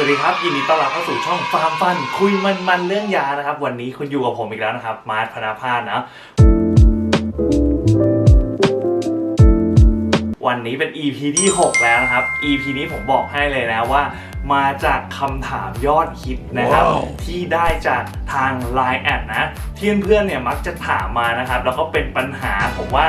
สวัสดีครับ ยินดีต้อนรับเข้าสู่ช่องฟาร์มฟัน คุยมันมันๆเรื่องยานะครับ วันนี้คุณอยู่กับผมอีกแล้วนะครับ มาร์ทพนาพานนะ วันนี้เป็น EP ที่ 6 แล้วนะครับ EP นี้ผมบอกให้เลยนะว่า มาจากคำถามยอดฮิตนะครับว้าวที่ได้จากทาง Line แอดนะ ที่เพื่อนๆเนี่ยมักจะถามมานะครับ แล้วก็เป็นปัญหาผมว่า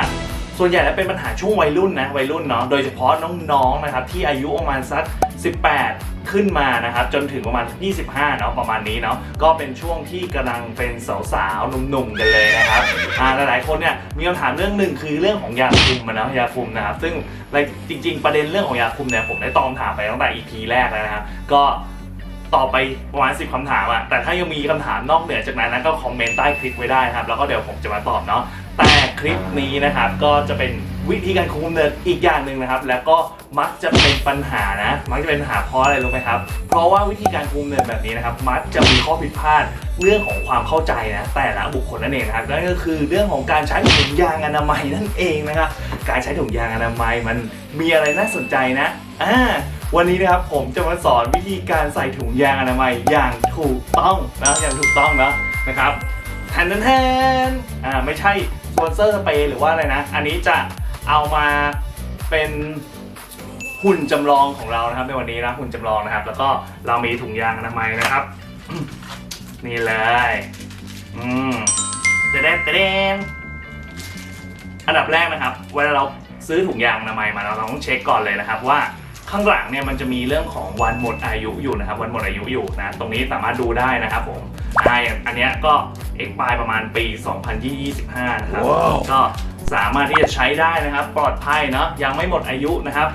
ส่วนใหญ่แล้วเป็นปัญหาช่วงวัยรุ่นนะวัยรุ่นเนาะโดยเฉพาะน้องๆนะครับที่อายุประมาณสัก 18 ขึ้นมานะครับจนถึงประมาณ 25เนาะประมาณนี้เนาะก็เป็นช่วงที่กำลังเป็นสาวๆหนุ่มๆกันเลยนะครับอ่าหลายๆคนเนี่ยมีคำถามเรื่องหนึ่งคือเรื่องของยาคุมอะเนะยาคุมนะครับซึ่งจริง ๆ ประเด็นเรื่องของยาคุมเนี่ยผมได้ตอบถามไปตั้งแต่ EP แรกแล้วนะครับก็ตอบไปประมาณ 10คำถามอะแต่ถ้ายังมีคำถามนอกเหนือจากนั้นนะก็คอมเมนต์ใต้คลิปไว้ได้ครับ แล้วก็เดี๋ยวผมจะมาตอบเนาะแต่คลิปนี้นะครับก็จะเป็น วิธีการคุมกำเนิดอีกอย่างหนึ่งนะครับ แล้วก็มักจะเป็นปัญหานะ มักจะเป็นปัญหาเพราะอะไรรู้ไหมครับ เพราะว่าวิธีการคุมกำเนิดแบบนี้นะครับ มักจะมีข้อผิดพลาดเรื่องของความเข้าใจนะ แต่ละบุคคลนั่นเองนะครับนั่นก็คือเรื่องของการใช้ถุงยางอนามัยนั่นเองนะครับ การใช้ถุงยางอนามัยมันมีอะไรน่าสนใจนะอ่าวันนี้นะครับผมจะมาสอนวิธีการใส่ถุงยางอนามัยอย่างถูกต้องนะอย่างถูกต้องนะนะครับแทนแทนอ่าไม่ใช่สปอนเซอร์สเปรย์หรือว่าอะไรนะ อันนี้จะ เอามาเป็นหุ่นจำลองของเรานะครับในวันนี้นะหุ่นจำลองนะครับ แล้วก็เรามีถุงยางอนามัยนะครับ นี่เลยอืมเดนเดนอันดับแรกนะครับ เวลาเราซื้อถุงยางอนามัยมาเราต้องเช็คก่อนเลยนะครับ ว่าข้างหลังเนี่ยมันจะมีเรื่องของวันหมดอายุอยู่นะครับ วันหมดอายุอยู่นะตรงนี้สามารถดูได้นะครับผมอ่าอย่างอันเนี้ยก็เอ็กปลายประมาณปี 2025 นะครับว้าวก็ สามารถที่จะใช้ได้นะครับ ปลอดภัยเนาะยังไม่หมดอายุนะครับ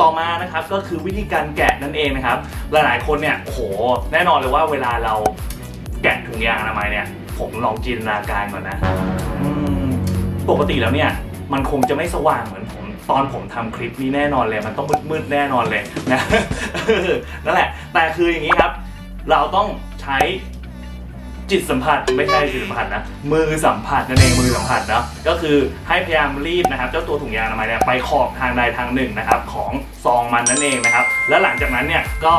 ต่อมานะครับก็คือวิธีการแกะนั่นเองนะครับ หลายๆคนเนี่ยโหแน่นอนเลยว่าเวลาเราแกะถุงยางอนามัยเนี่ย ผมลองจินตนาการก่อนนะปกติแล้วเนี่ย มันคงจะไม่สว่างเหมือนผมตอนผมทำคลิปนี้แน่นอนเลย มันต้องมืดๆแน่นอนเลยนะนั่นแหละ แต่คืออย่างนี้ครับ เราต้องใช้ จิตสัมผัสไม่ใช่จิตสัมผัสนะมือสัมผัสนั่นเองมือสัมผัสนะก็คือให้พยายามรีบนะครับ เจ้าตัวถุงยางอนามัยเนี่ยไปขอบทางใดทางหนึ่งนะครับ ของซองมันนั่นเองนะครับ แล้วหลังจากนั้นเนี่ยก็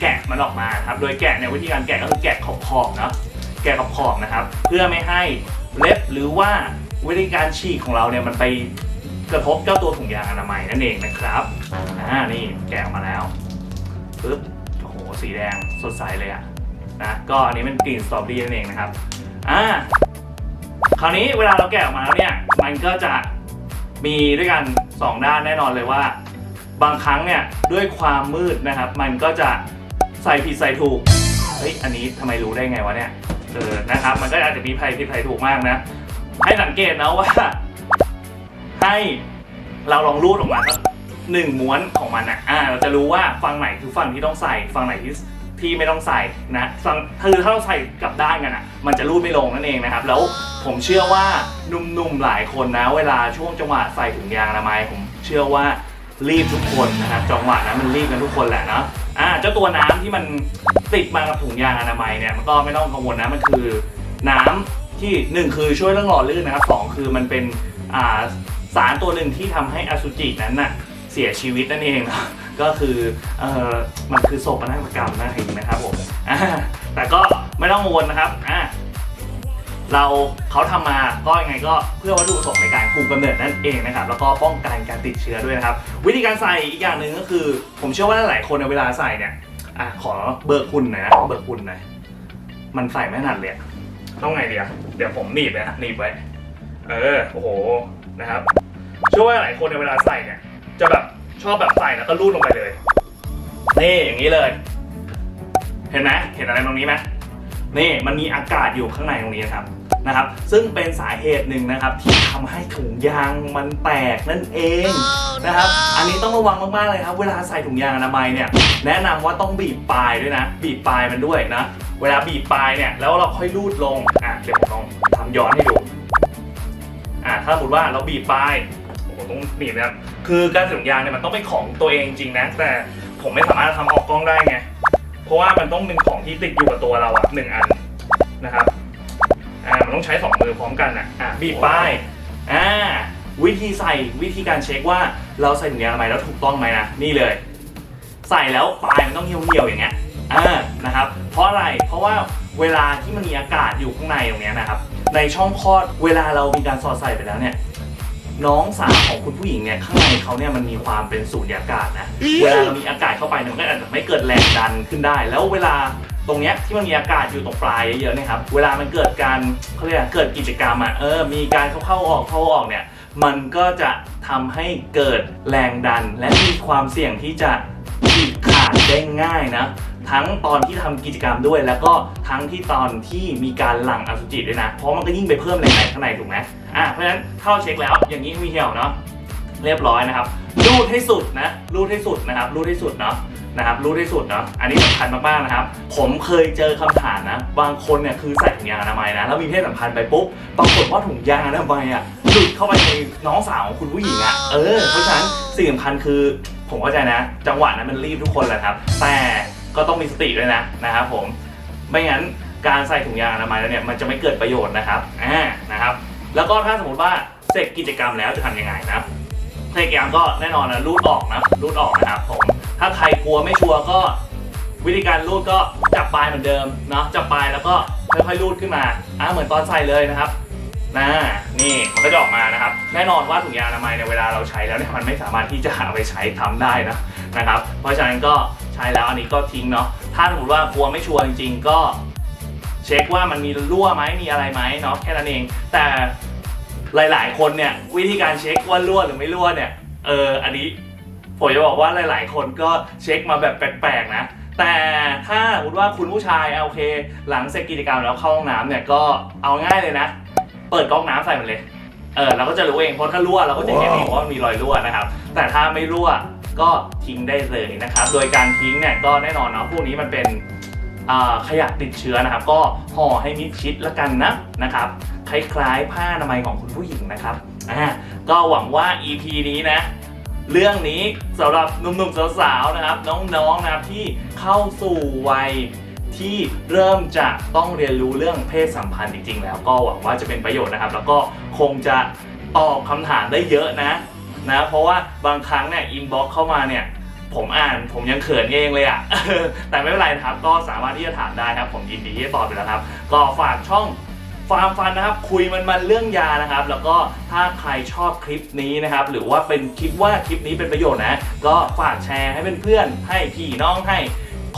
แกะมันออกมาครับโดยแกะเนี่ยวิธีการแกะก็คือแกะขอบๆเนะแกะขอบๆนะครับ เพื่อไม่ให้เล็บหรือว่าวิธีการฉีกของเราเนี่ยมันไปกระทบเจ้าตัวถุงยางอนามัยนั่นเองนะครับอ่านี่แกะออกมาแล้วปึ๊บโอ้โหสีแดงสดใสเลยอะ นะก็อันนี้เป็นกลิ่นสตรอเบอรี่นั่นเองนะครับอ่าคราวนี้เวลาเราแกะออกมาแล้วเนี่ยมันก็จะมีด้วยกัน 2 ด้านแน่นอนเลยว่า บางครั้งเนี่ยด้วยความมืดนะครับ มันก็จะใส่ผิดใส่ถูกเฮ้ยอันนี้ทำไมรู้ได้ไงวะเนี่ยเออนะครับ มันก็อาจจะมีภัยผิดภัยถูกมากนะ ให้สังเกตนะว่า ให้เราลองรูดออกมาสักหนึ่งม้วนของมันอะอ่า เราจะรู้ว่าฝั่งไหนคือฝั่งที่ต้องใส่ฝั่งไหนที่ ที่ไม่ต้องใส่นะคือถ้าเราใส่กลับด้านกันอะ มันจะรูดไม่ลงนั่นเองนะครับ แล้วผมเชื่อว่าหนุ่มๆหลายคนนะ เวลาช่วงจังหวะใส่ถุงยางอนามัยผมเชื่อว่ารีบทุกคนนะครับจังหวะนั้นมันรีบกันทุกคนแหละเนาะอ่าเจ้าตัวน้ำที่มันติดมากับถุงยางอนามัยเนี่ยมันก็ไม่ต้องกังวลนะมันคือ น้ำที่หนึ่งคือช่วยเรื่องหล่อลื่นนะครับสองคือมันเป็นสารตัวหนึ่งที่ทำให้อสุจินั้นน่ะเสียชีวิตนั่นเองนะ ก็คือเออมันคือโศกนาฏกรรมนั่นเองนะครับผมอ่าแต่ก็ไม่ต้องกังวลนะครับอ่าเราเขาทำมาก็ยังไงก็เพื่อวัตถุประสงค์ในการคุมกำเนิดนั่นเองนะครับ แล้วก็ป้องกันการติดเชื้อด้วยนะครับ วิธีการใส่อีกอย่างหนึ่งก็คือ ผมเชื่อว่าหลายคนในเวลาใส่เนี่ยอะขอเบิกคุณหน่อยนะเบิกคุณหน่อยมันใส่ไม่ถนัดเลยต้องไงดีอะเดี๋ยวผมหนีบนะหนีบไว้เออโอ้โหนะครับเชื่อว่าหลายคนในเวลาใส่เนี่ยจะแบบ ชอบแบบใส่แล้วก็รูดลงไปเลย นี่อย่างนี้เลย เห็นไหมเห็นอะไรตรงนี้ไหมนี่มันมีอากาศอยู่ข้างในตรงนี้นะครับนะครับ ซึ่งเป็นสาเหตุหนึ่งนะครับ ที่ทำให้ถุงยางมันแตกนั่นเองนะครับ อันนี้ต้องระวังมากๆเลยครับ เวลาใส่ถุงยางอนามัยเนี่ย แนะนำว่าต้องบีบปลายด้วยนะ บีบปลายมันด้วยนะ เวลาบีบปลายเนี่ยแล้วเราค่อยรูดลงอะเดี๋ยวผมลองทำย้อนให้ดูอ่าถ้าสมมติว่าเราบีบปลาย โอ้โหต้องบีบนะครับคือการใส่ถุงยางเนี่ยมันต้องเป็นของตัวเองจริงนะ แต่ผมไม่สามารถทำออกกล้องได้ไง เพราะว่ามันต้องเป็นของที่ติดอยู่กับตัวเราอะหนึ่งอันนะครับ อ่า มันต้องใช้สองมือพร้อมกันอะอ่าบีบปลาย อ่า วิธีใส่วิธีการเช็คว่าเราใส่ถุงยางอนามัยแล้วถูกต้องไหมนะ นี่เลย ใส่แล้วปลายมันต้องเหี่ยวเหี่ยวๆอย่างเงี้ย อ่า นะครับ เพราะอะไร เพราะว่าเวลาที่มันมีอากาศอยู่ข้างในตรงเนี้ยนะครับ ในช่องคลอดเวลาเรามีการสอดใส่ไปแล้วเนี่ย น้องสาวของคุณผู้หญิงเนี่ยข้างในเขาเนี่ยมันมีความเป็นสูญญากาศนะเวลาเรามีอากาศเข้าไปเนี่ยมันก็อาจจะไม่เกิดแรงดันขึ้นได้ แล้วเวลาตรงเนี้ยที่มันมีอากาศอยู่ตรงปลายเยอะๆนี่ยครับ เวลามันเกิดการเขาเรียกเกิดกิจกรรมอะเออมีการเข้าเข้าออกเข้าออกเนี่ยมันก็จะทำให้เกิดแรงดัน และมีความเสี่ยงที่จะฉีกขาดได้ง่ายนะ ทั้งตอนที่ทำกิจกรรมด้วย แล้วก็ทั้งที่ตอนที่มีการหลั่งอสุจิด้วยนะ เพราะมันก็ยิ่งไปเพิ่มแรงดันข้างในถูกไหมอะเพราะฉะนั้นเข้าเช็คแล้วอย่างนี้มีเหี่ยวเนาะเรียบร้อยนะครับรูดให้สุดนะรูดให้สุดนะครับรูดให้สุดเนาะนะครับรูดให้สุดเนาะอันนี้สำคัญมากๆนะครับ ผมเคยเจอคำถามนะ บางคนเนี่ยคือใส่ถุงยางอนามัยนะ แล้วมีเพศสัมพันธ์ไปปุ๊บ ปรากฏว่าถุงยางอนามัยอะหลุดเข้าไปในน้องสาวของคุณผู้หญิงอะ เออ เพราะฉะนั้นสิ่งสำคัญคือ ผมเข้าใจนะ จังหวะนั้นมันรีบทุกคนแหละครับ แต่ ก็ต้องมีสติด้วยนะนะครับผมไม่งั้นการใส่ถุงยางอนามัยแล้วเนี่ยมันจะไม่เกิดประโยชน์นะครับอ่านะครับ แล้วก็ถ้าสมมติว่าเสร็จกิจกรรมแล้วจะทำยังไงนะเทคยามก็แน่นอนนะรูดออกนะรูดออกนะครับผมถ้าใครกลัวไม่ชัวร์ก็วิธีการรูดก็จับปลายเหมือนเดิมเนาะจับปลายแล้วก็ค่อยๆรูดขึ้นมาอะเหมือนตอนใส่เลยนะครับนะนี่มันก็จะออกมานะครับ แน่นอนว่าถุงยางอนามัยในเวลาเราใช้แล้วเนี่ยมันไม่สามารถที่จะเอาไปใช้ทำได้นะนะครับ เพราะฉะนั้นก็ ช้แล้วอันนี้ก็ทิ้งเนาะถ้าสมมติว่ากลัวไม่ชัวร์จริง ๆ ก็เช็คว่ามันมีรั่วไหมมีอะไรไหมเนาะแค่นั้นเอง แต่หลาย ๆ คนเนี่ยวิธีการเช็คว่ารั่วหรือไม่รั่วเนี่ยเอออันนี้ผมจะบอกว่าหลาย ๆ คนก็เช็คมาแบบแปลกๆนะแต่ถ้าสมมติว่าคุณผู้ชายโอเค หลังเสร็จกิจกรรมแล้วเข้าห้องน้ำเนี่ยก็เอาง่ายเลยนะ เปิดก๊อกน้ำใส่มันเลยเออเราก็จะรู้เองเพราะถ้ารั่วเราก็จะเห็นเองว่ามันมีรอยรั่วนะครับ แต่ถ้าไม่รั่ว ก็ทิ้งได้เลยนะครับ โดยการทิ้งเนี่ยก็แน่นอนเนาะพวกนี้มันเป็นขยะติดเชื้อนะครับ ก็ห่อให้มิดชิดแล้วกันนะนะครับ คล้ายๆ ผ้าอนามัยของคุณผู้หญิงนะครับอ่าก็หวังว่า EP นี้นะเรื่องนี้สำหรับหนุ่มๆสาวๆนะครับ น้องๆนะครับที่เข้าสู่วัยที่เริ่มจะต้องเรียนรู้เรื่องเพศสัมพันธ์จริงๆ แล้วก็หวังว่าจะเป็นประโยชน์นะครับ แล้วก็คงจะตอบคำถามได้เยอะนะ นะ เพราะว่าบางครั้งเนี่ยอินบ็อกเข้ามาเนี่ย ผมอ่านผมยังเขินเองเลยอะ่ะ แต่ไม่เป็นไรนะครับ ก็สามารถที่จะถามได้ครับ ผมยินดีที่จะตอบไปแล้วครับ ก็ฝากช่องฟาร์มฟันนะครับ คุยมันมันเรื่องยานะครับ แล้วก็ถ้าใครชอบคลิปนี้นะครับ หรือว่าเป็นคิดว่าคลิปนี้เป็นประโยชน์นะ ก็ฝากแชร์ให้เพื่อนๆให้พี่น้องให้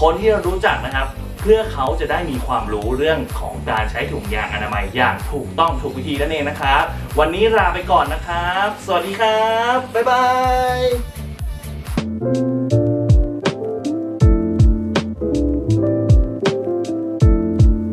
คนที่เรารู้จักนะครับ เพื่อเขาจะได้มีความรู้เรื่องของการใช้ถุงยางอนามัยอย่างถูกต้องถูกวิธีนั่นเองนะครับ วันนี้ลาไปก่อนนะครับ สวัสดีครับ บ๊ายบาย